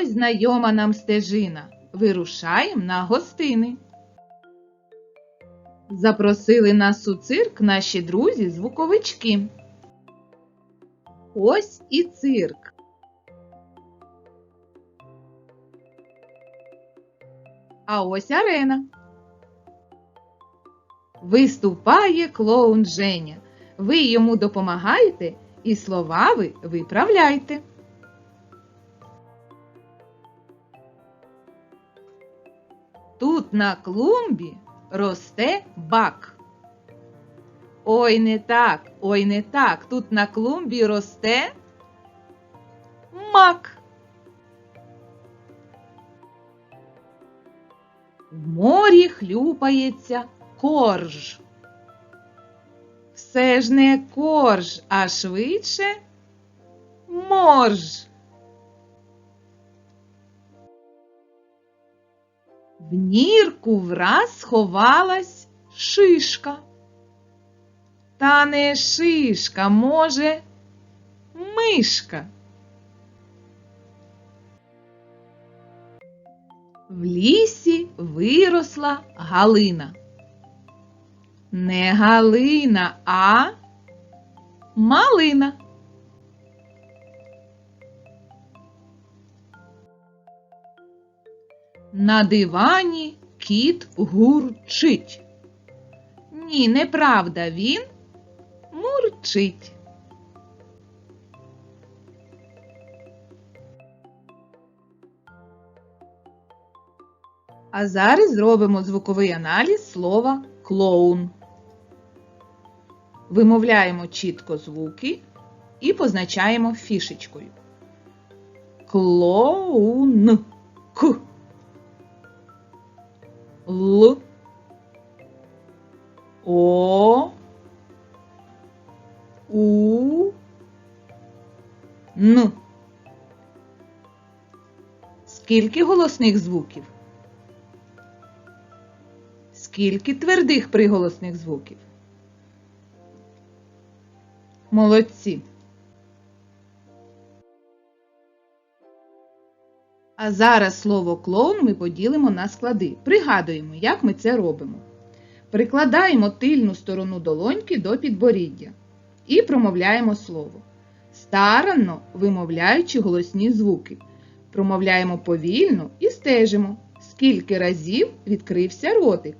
Ось знайома нам стежина. Вирушаєм на гостини. Запросили нас у цирк наші друзі-звуковички. Ось і цирк. А ось арена. Виступає клоун Женя. Ви йому допомагаєте і слова ви виправляйте. Тут на клумбі росте бак. Ой, не так, ой, не так. Тут на клумбі росте мак. В морі хлюпається корж. Все ж не корж, а швидше морж. В нірку враз сховалась шишка. Та не шишка, може, мишка. В лісі виросла галина. Не галина, а малина. На дивані кіт гурчить. Ні, неправда, він мурчить. А зараз зробимо звуковий аналіз слова клоун. Вимовляємо чітко звуки і позначаємо фішечкою. Клоун. К. Л. О. У. Н. Скільки голосних звуків? Скільки твердих приголосних звуків? Молодці. А зараз слово клоун ми поділимо на склади. Пригадуємо, як ми це робимо. Прикладаємо тильну сторону долоньки до підборіддя і промовляємо слово. Старанно вимовляючи голосні звуки. Промовляємо повільно і стежимо, скільки разів відкрився ротик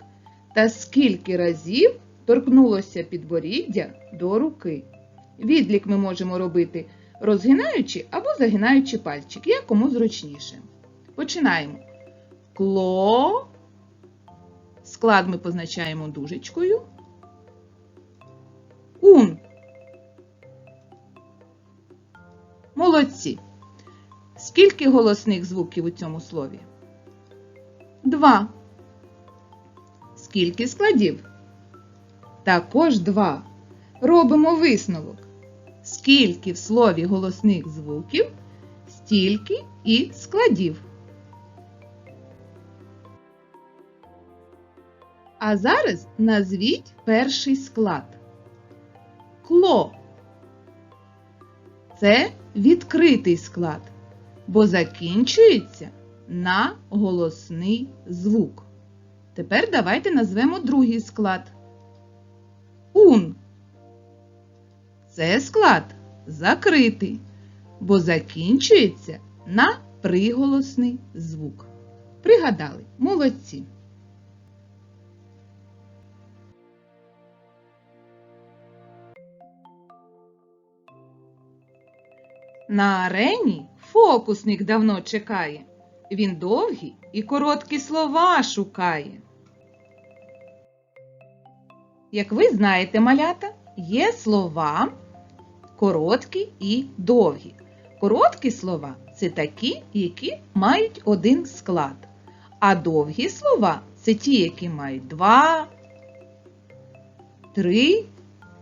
та скільки разів торкнулося підборіддя до руки. Відлік ми можемо робити розгинаючи або загинаючи пальчик, як кому зручніше. Починаємо. Кло. Склад ми позначаємо дужечкою. Ун. Молодці. Скільки голосних звуків у цьому слові? Два. Скільки складів? Також два. Робимо висновок. Скільки в слові голосних звуків, стільки і складів. А зараз назвіть перший склад. Кло. Це відкритий склад, бо закінчується на голосний звук. Тепер давайте назвемо другий склад. Ун. Це склад закритий, бо закінчується на приголосний звук. Пригадали, молодці. На арені фокусник давно чекає. Він довгі і короткі слова шукає. Як ви знаєте, малята, є слова короткі і довгі. Короткі слова це такі, які мають один склад. А довгі слова це ті, які мають два, три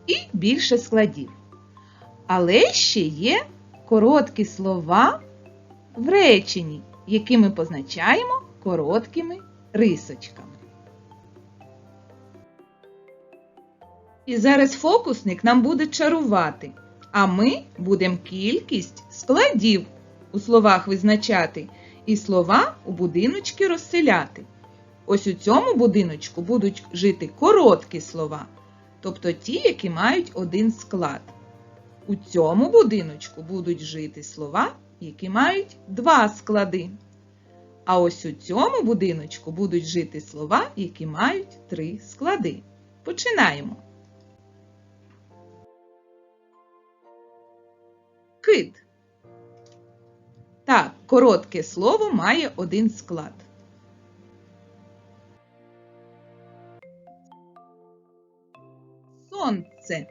і більше складів. Але ще є короткі слова в реченні, які ми позначаємо короткими рисочками. І зараз фокусник нам буде чарувати, а ми будемо кількість складів у словах визначати і слова у будиночки розселяти. Ось у цьому будиночку будуть жити короткі слова, тобто ті, які мають один склад. У цьому будиночку будуть жити слова, які мають два склади. А ось у цьому будиночку будуть жити слова, які мають три склади. Починаємо. Кит. Так, коротке слово має один склад. Сонце.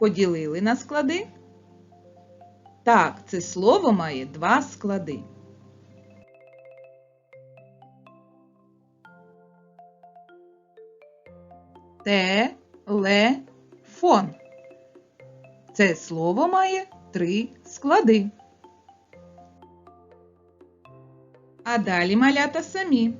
Поділили на склади. Так, це слово має два склади. Телефон. Це слово має три склади. А далі малята самі.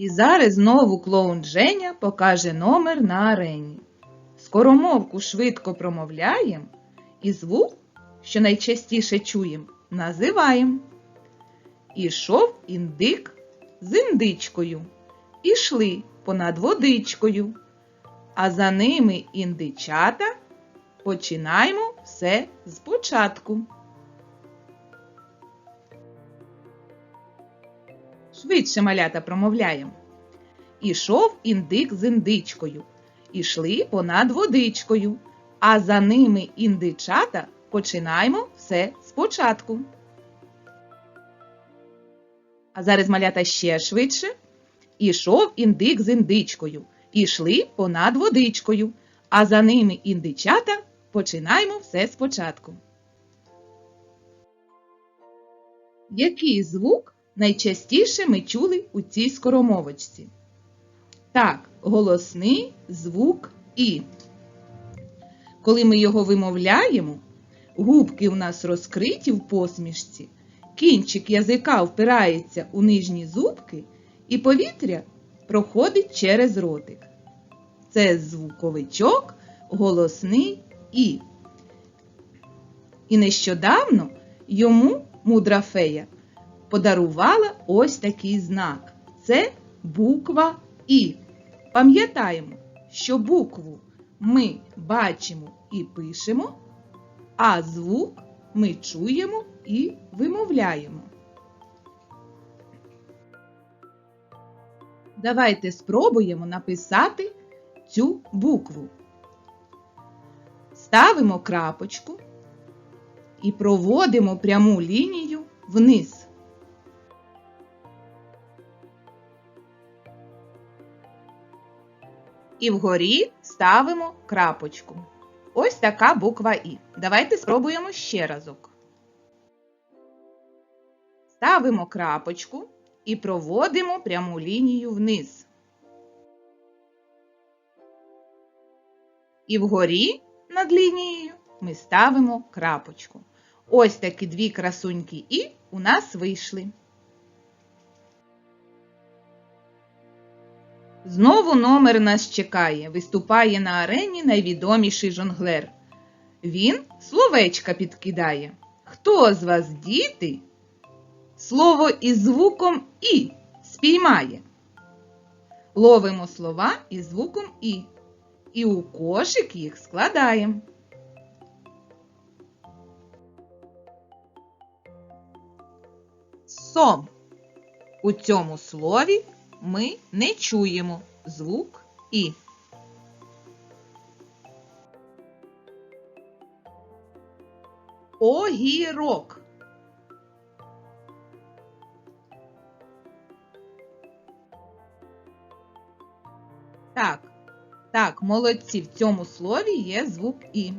І зараз знову клоун Женя покаже номер на арені. Скоромовку швидко промовляємо і звук, що найчастіше чуємо, називаємо. Ішов індик з індичкою, ішли понад водичкою, а за ними індичата. Починаємо все спочатку. Швидше малята промовляємо. Ішов індик з індичкою, ішли понад водичкою, а за ними індичата починаємо все спочатку. А зараз малята ще швидше. Ішов індик з індичкою, ішли понад водичкою, а за ними індичата починаємо все спочатку. Який звук найчастіше ми чули у цій скоромовочці? Так, голосний звук І. Коли ми його вимовляємо, губки у нас розкриті в посмішці, кінчик язика впирається у нижні зубки, і повітря проходить через ротик. Це звуковичок голосний І. І нещодавно йому мудра фея подарувала ось такий знак. Це буква І. Пам'ятаємо, що букву ми бачимо і пишемо, а звук ми чуємо і вимовляємо. Давайте спробуємо написати цю букву. Ставимо крапочку і проводимо пряму лінію вниз. І вгорі ставимо крапочку. Ось така буква І. Давайте спробуємо ще разок. Ставимо крапочку і проводимо пряму лінію вниз. І вгорі над лінією ми ставимо крапочку. Ось такі дві красуньки І у нас вийшли. Знову номер нас чекає. Виступає на арені найвідоміший жонглер. Він словечка підкидає. Хто з вас, діти, слово із звуком І спіймає? Ловимо слова із звуком І. І у кошик їх складаємо. Сом. У цьому слові ми не чуємо звук І. Огірок. Так, так, молодці, в цьому слові є звук І.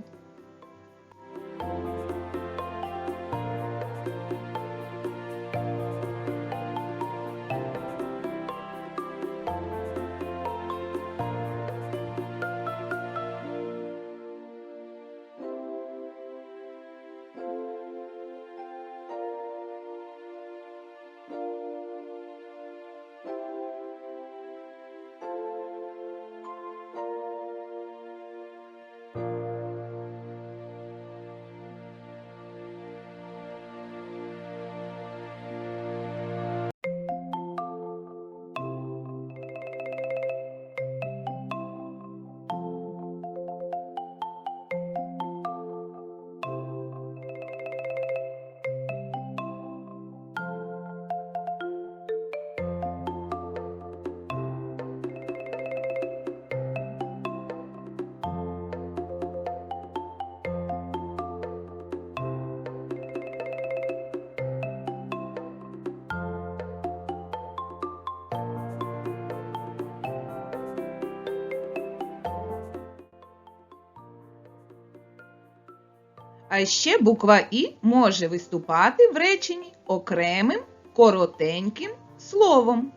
А ще буква І може виступати в реченні окремим коротеньким словом.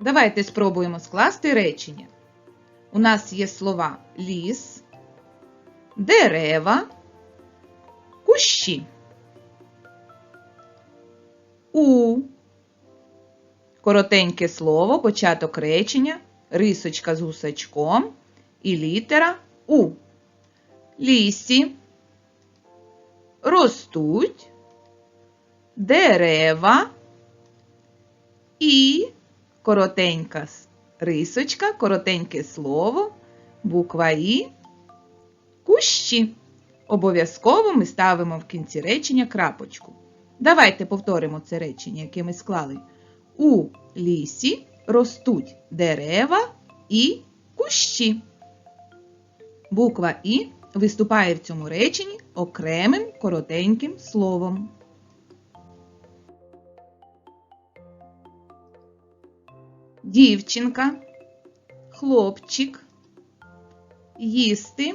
Давайте спробуємо скласти речення. У нас є слова ліс, дерева, кущі. У. Коротеньке слово, початок речення, рисочка з гусачком і літера У. Лісі ростуть дерева і коротенька рисочка, коротеньке слово, буква І, кущі. Обов'язково ми ставимо в кінці речення крапочку. Давайте повторимо це речення, яке ми склали. У лісі ростуть дерева і кущі. Буква І виступає в цьому реченні окремим коротеньким словом. Дівчинка, хлопчик, їсти,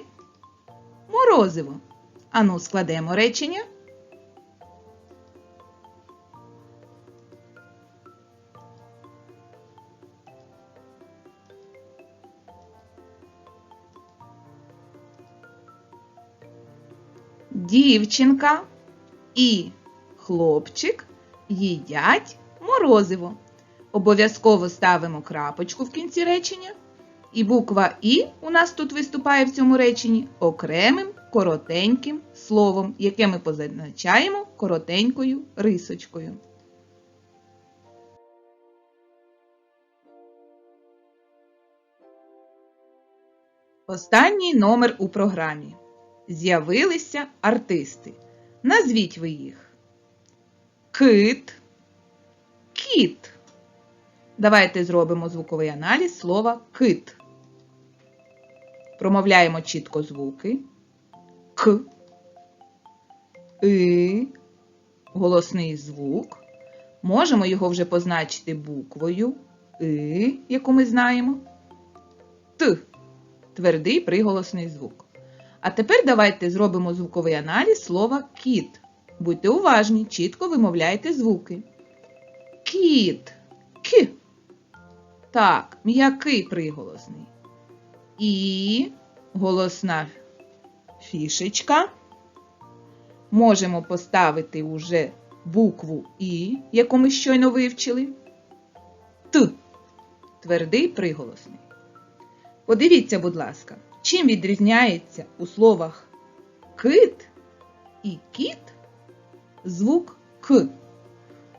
морозиво. Ану, складемо речення. Дівчинка і хлопчик їдять морозиво. Обов'язково ставимо крапочку в кінці речення. І буква І у нас тут виступає в цьому реченні окремим коротеньким словом, яке ми позначаємо коротенькою рисочкою. Останній номер у програмі. З'явилися артисти. Назвіть ви їх. Кит, кіт. Давайте зробимо звуковий аналіз слова кит. Промовляємо чітко звуки. К, И, голосний звук. Можемо його вже позначити буквою И, яку ми знаємо. Т. Твердий приголосний звук. А тепер давайте зробимо звуковий аналіз слова кіт. Будьте уважні, чітко вимовляйте звуки. Кіт. К. Так, м'який приголосний. І голосна фішечка. Можемо поставити уже букву І, яку ми щойно вивчили. Т. твердий приголосний. Подивіться, будь ласка, чим відрізняється у словах кит і кіт звук К.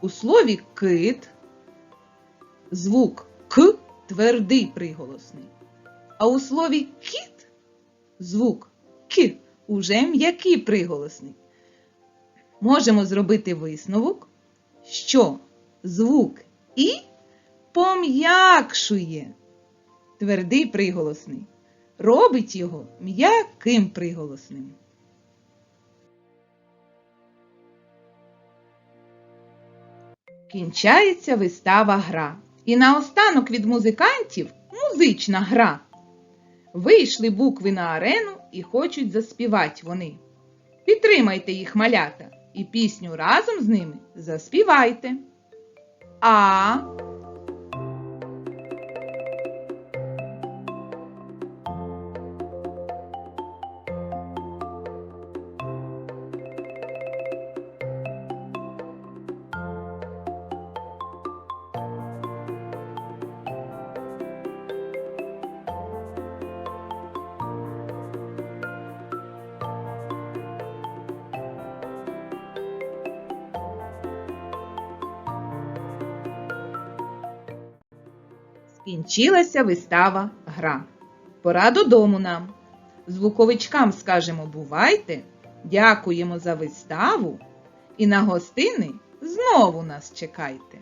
У слові кит звук К твердий приголосний. А у слові кіт звук К уже м'який приголосний. Можемо зробити висновок, що звук І пом'якшує твердий приголосний, робить його м'яким приголосним. Кінчається вистава гра. І наостанок від музикантів музична гра. Вийшли букви на арену і хочуть заспівати вони. Підтримайте їх малята і пісню разом з ними заспівайте. А. Скінчилася вистава гра. Пора додому нам. Звуковичкам скажемо бувайте, дякуємо за виставу і на гостини знову нас чекайте.